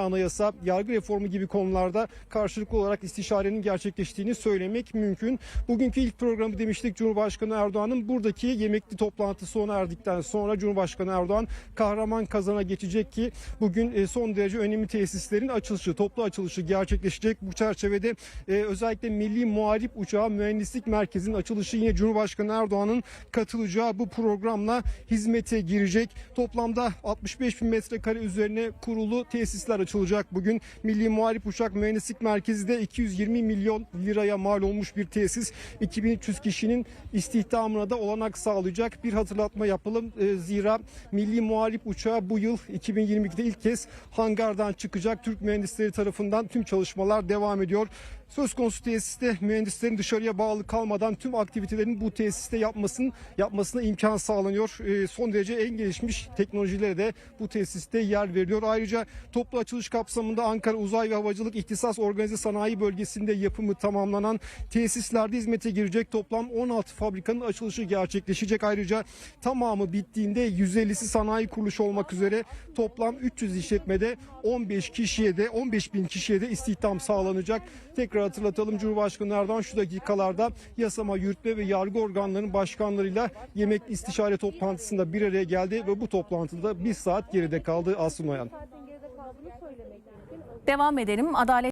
anayasa, yargı reformu gibi konularda karşılıklı olarak istişarenin gerçekleştiğini söylemek mümkün. Bugünkü ilk programı demiştik Cumhurbaşkanı Erdoğan'ın buradaki yemekli toplantısı sona erdikten sonra Cumhurbaşkanı Erdoğan kahraman kazana geçecek ki bugün e, son derece önemli tesislerin açılışı, toplu açılışı gerçekleşecek. Bu çerçevede e, özellikle Milli Muharip Uçağı Mühendislik Merkezi'nin açılışı yine Cumhurbaşkanı Erdoğan'ın katılacağı bu programla hizmete girecek. Toplamda 65 bin metrekare üzerine kurulu tesisler açılacak. Bugün Milli Muharip Uçak Mühendislik Merkezi de 220 milyon liraya mal olmuş bir tesis. 2300 kişinin istihdamına da olanak sağlayacak. Bir hatırlatma yapalım. E, zira Milli Muharip Uçağı bu yıl 2022'de ilk kez hangardan çıkacak. Türk mühendisleri tarafından tüm çalışmalar devam ediyor. Söz konusu tesiste mühendislerin dışarıya bağlı kalmadan tüm aktivitelerin bu tesiste yapmasının yapmasına imkan sağlanıyor. Ee, son derece en gelişmiş teknolojilere de bu tesiste yer veriliyor. Ayrıca toplu açılış kapsamında Ankara Uzay ve Havacılık İhtisas Organize Sanayi Bölgesi'nde yapımı tamamlanan tesislerde hizmete girecek toplam 16 fabrikanın açılışı gerçekleşecek. Ayrıca tamamı bittiğinde 150'si sanayi kuruluşu olmak üzere toplam 300 işletmede 15 kişiye de 15 bin kişiye de istihdam sağlanacak. Tekrar hatırlatalım Cumhurbaşkanı Erdoğan şu dakikalarda yasama, yürütme ve yargı organlarının başkanlarıyla yemek istişare toplantısında bir araya geldi ve bu toplantıda bir saat geride kaldı Asım Noyan. Devam edelim. Adalet